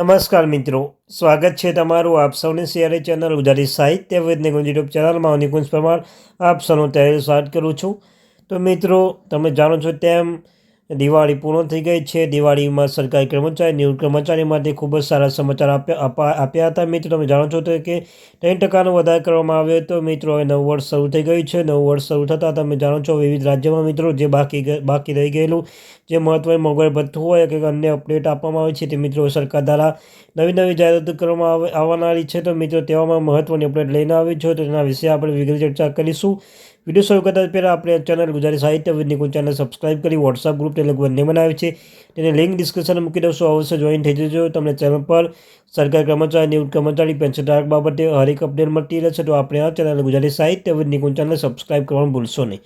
નમસ્કાર મિત્રો, સ્વાગત છે તમારું આપ સૌની સિયારે ચેનલ ઉજારી સાહિત્ય વેદને યુટ્યુબ ચેનલમાં હું નિકુંજ પરમાર. આપ સૌનું તહેવાર સ્વાગત કરું છું. તો મિત્રો, તમે જાણો છો તેમ દિવાળી પૂર્ણ થઈ ગઈ છે. દિવાળીમાં સરકારી કર્મચારી, નિવૃત્ત કર્મચારી માટે ખૂબ જ સારા સમાચાર આપ્યા આપા- આપ્યા હતા. મિત્રો, તમે જાણો છો તો કે ત્રણ ટકાનો વધારો કરવામાં આવ્યો હતો. મિત્રો, હવે નવું વર્ષ શરૂ થઈ ગયું છે. નવું વર્ષ શરૂ થતાં તમે જાણો છો વિવિધ રાજ્યમાં મિત્રો જે બાકી બાકી રહી ગયેલું, જે મહત્ત્વનું મોંઘવારી ભથ્થું હોય કે અન્ય અપડેટ આપવામાં આવે છે તે મિત્રો સરકાર દ્વારા નવી નવી જાહેરાતો કરવામાં આવે આવનારી છે. તો મિત્રો, તેવામાં મહત્વની અપડેટ લઈને આવી છે. તો તેના વિશે આપણે વિગત ચર્ચા કરીશું. વીડિયો શરૂ કરતા પહેલાં આપણે ચેનલ ગુજરાતી સાહિત્ય નિકુંજ ચેનલ સબસ્ક્રાઈબ કરી વોટ્સઅપ ગ્રુપ ટેલિગ્રામ બંને બનાવ્યું છે. તેને લિંક ડિસ્ક્રિપ્શનમાં મૂકી દઉં અવશ્ય જોઈન થઈ જજો. તમને ચેનલ પર સરકારી કર્મચારી નિવૃત્ત કર્મચારી પેન્શન ધારક બાબતે હરેક અપડેટ મળતી રહેશે. તો આપણે આ ચેનલ ગુજરાતી સાહિત્ય નિકુંજ ચેનલને સબસ્ક્રાઈબ કરવાનું ભૂલશો નહીં.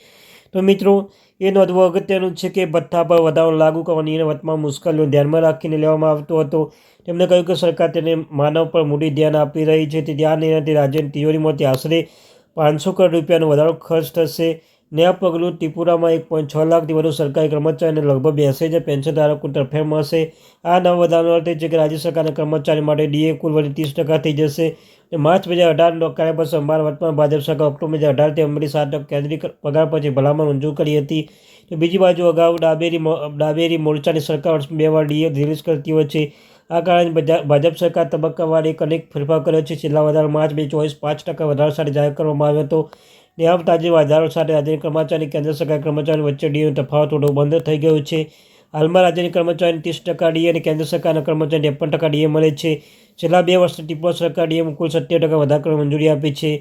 તો મિત્રો, એ નોંધવું અગત્યનું છે કે ભથ્થા પર વધારો લાગુ કરવાની વર્તમાન મુશ્કેલીઓ ધ્યાનમાં રાખીને લેવામાં આવતો હતો. તેમણે કહ્યું કે સરકાર તેને માનવ પર મોટી ધ્યાન આપી રહી છે. તે ધ્યાન એનાથી રાજ્યની તિજોરીમાંથી આશરે પાંચસો કરોડ રૂપિયાનો વધારો ખર્ચ થશે. ને આ પગલું ત્રિપુરામાં એક પોઈન્ટ છ લાખથી વધુ સરકારી કર્મચારીને લગભગ બેસી હજાર પેન્શન ધારકો તરફે મળશે. આ નવ વધારાનો અર્થ છે કે રાજ્ય સરકારના કર્મચારી માટે ડીએ કુલ વળી ત્રીસ ટકા થઈ જશે. માર્ચ બે હજાર અઢાર કાર્યપર સંભાળ વર્તમાન ભાજપ સરકાર ઓક્ટોબર બે હજાર અઢારથી અમલી સાત કેન્દ્રીય પગાર પછી ભલામણ મંજૂર કરી હતી. તો બીજી બાજુ અગાઉ ડાબેરી ડાબેરી મોરચાની સરકાર વર્ષ બે વાર ડીએ રિલીઝ કરતી હોય છે. આ કારણે ભજા- ભાજપ સરકાર તબક્કાવાર એક અનેક ફેરફાર કર્યો છે. છેલ્લા વધારો માર્ચ બે ચોવીસ પાંચ ટકા વધારો સાથે જાહેર કરવામાં આવ્યો હતો. ને આ વધારો સાથે રાજ્યની કર્મચારી, કેન્દ્ર સરકાર કર્મચારી વચ્ચે ડીએનો તફાવત થોડો બંધ થઈ ગયો છે. હાલમાં રાજ્યની કર્મચારીને ત્રીસ ટકા ડીએ અને કેન્દ્ર સરકારના કર્મચારીને ત્રેપન ટકા ડીએ મળે છે. છેલ્લા બે વર્ષથી ત્રિપુરા સરકાર ડીએમ કુલ સત્તર ટકા વધારો કરવા મંજૂરી આપી છે.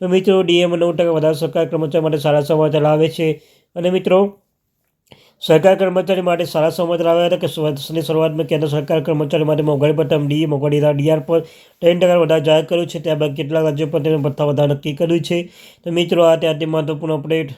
તો મિત્રો ડીએમ નવ ટકા વધારો સરકાર કર્મચારી માટે સારા સમાચાર લાવે છે. અને મિત્રો સરકાર કર્મચારી માટે સારા સમાચાર આવ્યા હતા કે વર્ષની શરૂઆતમાં કેન્દ્ર સરકાર કર્મચારી માટે મોંઘવારી ભથ્થા ડીએ મોંઘવારી ડીઆર પર ત્રણ ટકા વધારો જાહેર કર્યું છે. ત્યારબાદ કેટલાક રાજ્યો પર તેને ભથ્થા વધારો નક્કી કર્યું છે. તો મિત્રો, આ ત્યાંથી મહત્વપૂર્ણ અપડેટ